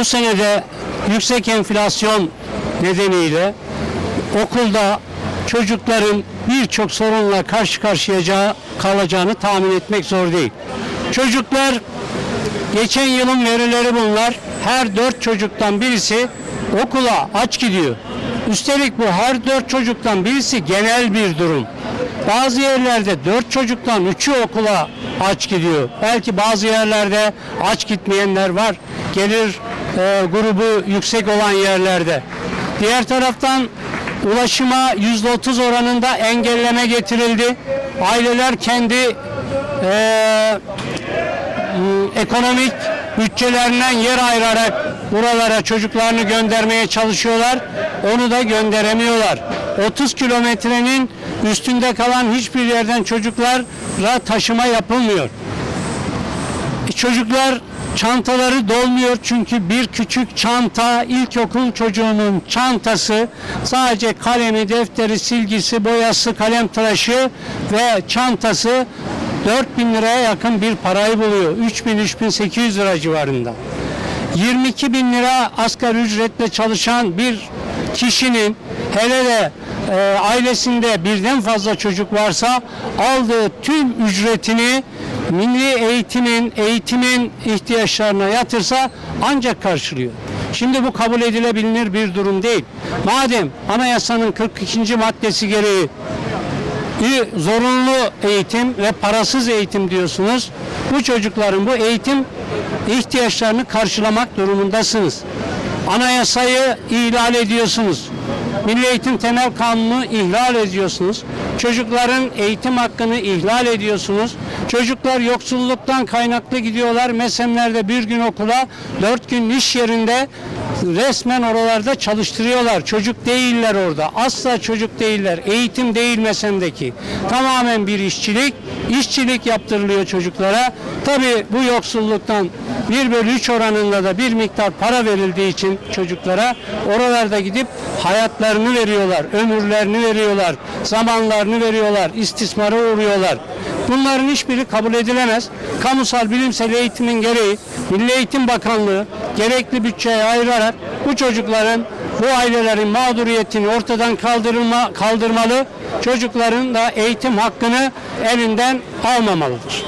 Bu senede yüksek enflasyon nedeniyle okulda çocukların birçok sorunla karşı karşıya kalacağını tahmin etmek zor değil. Çocuklar geçen yılın verileri bunlar. Her dört çocuktan birisi okula aç gidiyor. Üstelik bu her dört çocuktan birisi genel bir durum. Bazı yerlerde dört çocuktan üçü okula aç gidiyor. Belki bazı yerlerde aç gitmeyenler var. Gelir e, grubu yüksek olan yerlerde. Diğer taraftan ulaşıma yüzde otuz oranında engelleme getirildi. Aileler kendi e, ekonomik bütçelerinden yer ayırarak buralara çocuklarını göndermeye çalışıyorlar. Onu da gönderemiyorlar. 30 kilometrenin üstünde kalan hiçbir yerden çocuklara taşıma yapılmıyor. E, Çocuklar çantaları dolmuyor çünkü bir küçük çanta ilkokul çocuğunun çantası sadece kalemi, defteri, silgisi, boyası, kalem tıraşı ve çantası 4000 liraya yakın bir parayı buluyor. 3000-3800 lira civarında. 22 bin lira asgari ücretle çalışan bir kişinin hele de e, ailesinde birden fazla çocuk varsa aldığı tüm ücretini milli eğitimin, eğitimin ihtiyaçlarına yatırsa ancak karşılıyor. Şimdi bu kabul edilebilir bir durum değil. Madem anayasanın 42. maddesi gereği zorunlu eğitim ve parasız eğitim diyorsunuz. Bu çocukların bu eğitim ihtiyaçlarını karşılamak durumundasınız. Anayasayı ihlal ediyorsunuz. Milli Eğitim Temel Kanunu ihlal ediyorsunuz. Çocukların eğitim hakkını ihlal ediyorsunuz. Çocuklar yoksulluktan kaynaklı gidiyorlar. Mesemlerde bir gün okula, dört gün iş yerinde resmen oralarda çalıştırıyorlar. Çocuk değiller orada. Asla çocuk değiller. Eğitim değil mesemdeki. Tamamen bir işçilik. İşçilik yaptırılıyor çocuklara. Tabi bu yoksulluktan 1 bölü 3 oranında da bir miktar para verildiği için çocuklara oralarda gidip hayatlarını veriyorlar, ömürlerini veriyorlar, zamanlarını veriyorlar, istismara uğruyorlar. Bunların hiçbiri kabul edilemez. Kamusal bilimsel eğitimin gereği Milli Eğitim Bakanlığı gerekli bütçeye ayırarak bu çocukların, bu ailelerin mağduriyetini ortadan kaldırılma, kaldırmalı. Çocukların da eğitim hakkını elinden almamalıdır.